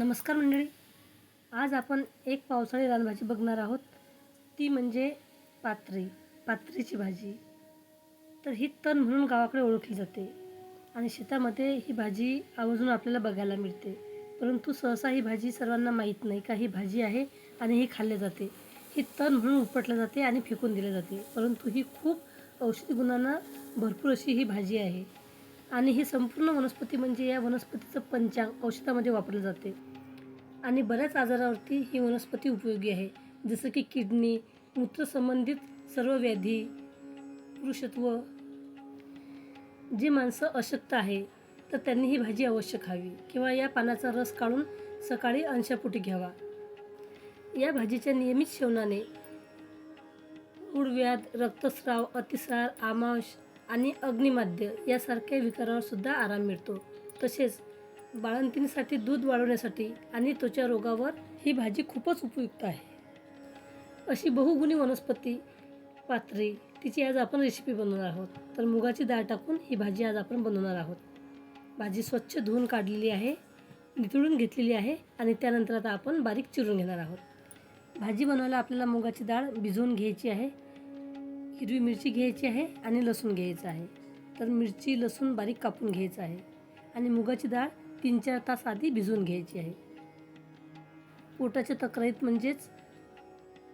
नमस्कार मंडळी. आज आपण एक पावसाळी रानभाजी बघणार आहोत. ती म्हणजे पात्री पात्रीची भाजी. तर ही तण म्हणून गावाकडे ओळखली जाते आणि शेतामध्ये ही भाजी आवर्जून आपल्याला बघायला मिळते. परंतु सहसा ही भाजी सर्वांना माहीत नाही का ही भाजी आहे आणि ही खाल्ली जाते. ही तण म्हणून उपटल्या जाते आणि फेकून दिली जाते. परंतु ही खूप औषधी गुणांना भरपूर अशी ही भाजी आहे. आणि ही संपूर्ण वनस्पती म्हणजे या वनस्पतीचं पंचांग औषधामध्ये वापरलं जाते. आणि बऱ्याच आजारावरती ही वनस्पती उपयोगी आहे. जसं की किडनी मूत्रसंबंधित सर्व व्याधी पुरुषत्व. जे माणसं अशक्त आहे तर त्यांनी ही भाजी अवश्य खावी किंवा या पानाचा रस काढून सकाळी अंशापोटी घ्यावा. या भाजीच्या नियमित सेवनाने मूळव्याध रक्तस्राव अतिसार आमांश आणि अग्निमाद्य यासारख्या विकारावर सुद्धा आराम मिळतो. तसेच बाळंतिणीसाठी दूध वाढवण्यासाठी आणि त्वचा रोगावर ही भाजी खूपच उपयुक्त आहे. अशी बहुगुणी वनस्पती पात्री तिची आज आपण रेसिपी बनवणार आहोत. तर मुगाची डाळ टाकून ही भाजी आज आपण बनवणार आहोत. भाजी स्वच्छ धुवून काढलेली आहे नितळून घेतलेली आहे आणि त्यानंतर आता आपण बारीक चिरून घेणार आहोत. भाजी बनवायला आपल्याला मुगाची डाळ भिजवून घ्यायची आहे. हिरवी मिरची घ्यायची आहे आणि लसूण घ्यायचं आहे. तर मिरची लसूण बारीक कापून घ्यायचं आहे आणि मुगाची डाळ तीन चार तास आधी भिजवून घ्यायची आहे. पोटाच्या तक्रारीत म्हणजेच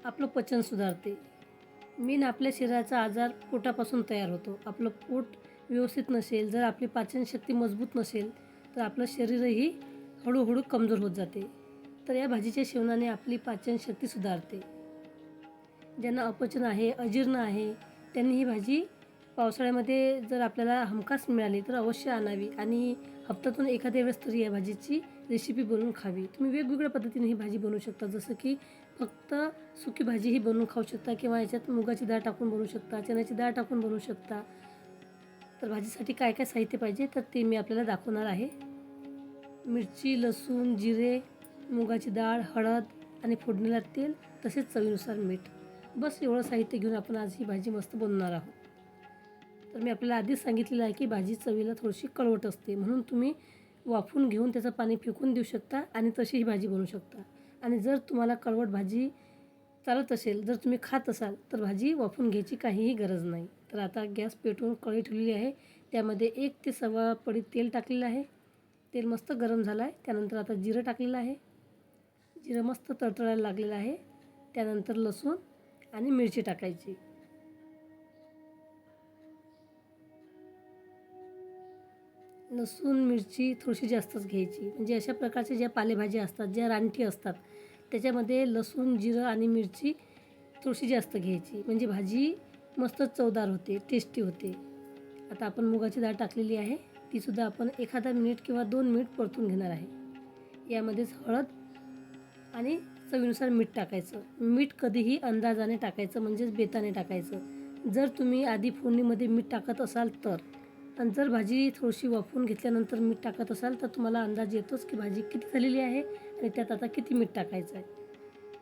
आपलं पचन सुधारते. मेन आपल्या शरीराचा आजार पोटापासून तयार होतो. आपलं पोट व्यवस्थित नसेल जर आपली पाचनशक्ती मजबूत नसेल तर आपलं शरीरही हळूहळू कमजोर होत जाते. तर या भाजीच्या सेवनाने आपली पाचनशक्ती सुधारते. ज्यांना अपचन आहे अजीर्ण आहे त्यांनी ही भाजी पावसाळ्यामध्ये जर आपल्याला हमखास मिळाली तर अवश्य आणावी आणि हप्त्यातून एखाद्या वेळेस तरी या भाजीची रेसिपी बनवून खावी. तुम्ही वेगवेगळ्या पद्धतीने ही भाजी बनवू शकता जसं की फक्त सुकी भाजी ही बनवून खाऊ शकता किंवा याच्यात मुगाची डाळ टाकून बनवू शकता चण्याची डाळ टाकून बनवू शकता. तर भाजीसाठी काय काय साहित्य पाहिजे तर ते मी आपल्याला दाखवणार आहे. मिरची लसूण जिरे मुगाची डाळ हळद आणि फोडणीला तेल तसेच चवीनुसार मीठ. बस एवढं साहित्य घेऊन आपण आज ही भाजी मस्त बनवणार आहोत. तर मी आपल्याला आधीच सांगितलेलं आहे की भाजी चवीला थोडीशी कळवट असते. म्हणून तुम्ही वाफून घेऊन त्याचं पाणी फेकून देऊ शकता आणि तशी ही भाजी बनवू शकता. आणि जर तुम्हाला कळवट भाजी चालत असेल जर तुम्ही खात असाल तर भाजी वाफून घ्यायची काहीही गरज नाही. तर आता गॅस पेटवून कळी ठेवलेली आहे. त्यामध्ये एक ते सव्वा पडी तेल टाकलेलं आहे. तेल मस्त गरम झालं आहे त्यानंतर आता जिरं टाकलेलं आहे. जिरं मस्त तळतळायला लागलेलं आहे. त्यानंतर लसूण आणि मिरची टाकायची. लसूण मिरची थोडीशी जास्तच घ्यायची. म्हणजे अशा प्रकारच्या ज्या पालेभाज्या असतात ज्या रानटी असतात त्याच्यामध्ये लसूण जिरं आणि मिरची थोडीशी जास्त घ्यायची. म्हणजे भाजी मस्त चवदार होते टेस्टी होते. आता आपण मुगाची डाळ टाकलेली आहे. तीसुद्धा आपण एखादा मिनिट किंवा दोन मिनिट परतून घेणार आहे. यामध्येच हळद आणि चवीनुसार मीठ टाकायचं. मीठ कधीही अंदाजाने टाकायचं म्हणजेच बेताने टाकायचं. जर तुम्ही आधी फोडणीमध्ये मीठ टाकत असाल तर. आणि जर भाजी थोडीशी वाफवून घेतल्यानंतर मीठ टाकत असाल तर तुम्हाला अंदाज येतोच की भाजी किती झालेली आहे आणि त्यात आता किती मीठ टाकायचं आहे.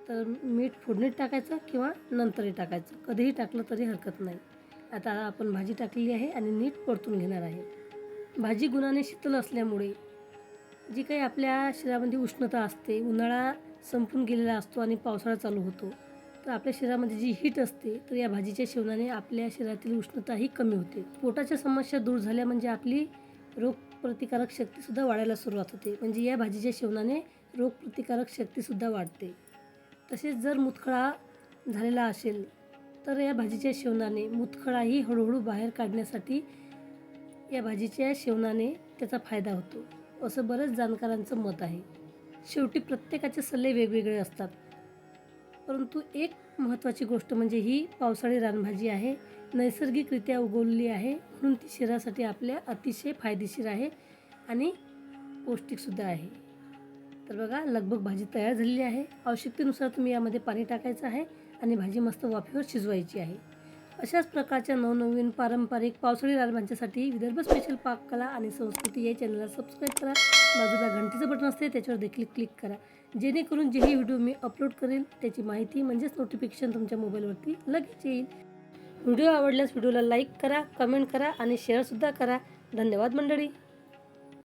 तर मीठ फोडणीत टाकायचं किंवा नंतरही टाकायचं. कधीही टाकलं तरी हरकत नाही. आता आपण भाजी टाकलेली आहे आणि नीट परतून घेणार आहे. भाजी गुणाने शीतल असल्यामुळे जी काही आपल्या शरीरामध्ये उष्णता असते उन्हाळा संपून गेलेला असतो आणि पावसाळा चालू होतो तर आपल्या शरीरामध्ये जी हीट असते तर या भाजीच्या सेवनाने आपल्या शरीरातील उष्णताही कमी होते. पोटाच्या समस्या दूर झाल्या म्हणजे आपली रोगप्रतिकारक शक्तीसुद्धा वाढायला सुरुवात होते. म्हणजे या भाजीच्या सेवनाने रोगप्रतिकारक शक्तीसुद्धा वाढते. तसेच जर मुतखळा झालेला असेल तर या भाजीच्या सेवनाने मुतखळाही हळूहळू बाहेर काढण्यासाठी या भाजीच्या सेवनाने त्याचा फायदा होतो. असं बरंच जाणकारांचं मत आहे. शेवटी प्रत्येकाचे सल्ले वेगवेगळे असतात. परंतु एक महत्त्वाची गोष्ट म्हणजे ही पावसाळी रानभाजी आहे नैसर्गिकरित्या उगवलेली आहे म्हणून ती शरीरासाठी आपल्या अतिशय फायदेशीर आहे आणि पौष्टिकसुद्धा आहे. तर बघा लगभग भाजी तयार झालेली आहे. आवश्यकतेनुसार तुम्ही यामध्ये पाणी टाकायचं आहे आणि भाजी मस्त वाफेवर शिजवायची आहे. अशाच प्रकारच्या नवनवीन पारंपरिक पावसाळी रानभाज्यासाठी विदर्भ स्पेशल पाककला आणि संस्कृती या चॅनलला सबस्क्राईब करा. बाजूला घंटीचं बटन असते त्याच्यावर देखील क्लिक करा. जेणेकरून जेही व्हिडिओ मी अपलोड करेल त्याची माहिती म्हणजेच नोटिफिकेशन तुमच्या मोबाईलवरती लगेच येईल. व्हिडिओ आवडल्यास व्हिडिओला लाईक करा कमेंट करा आणि शेअरसुद्धा करा. धन्यवाद मंडळी.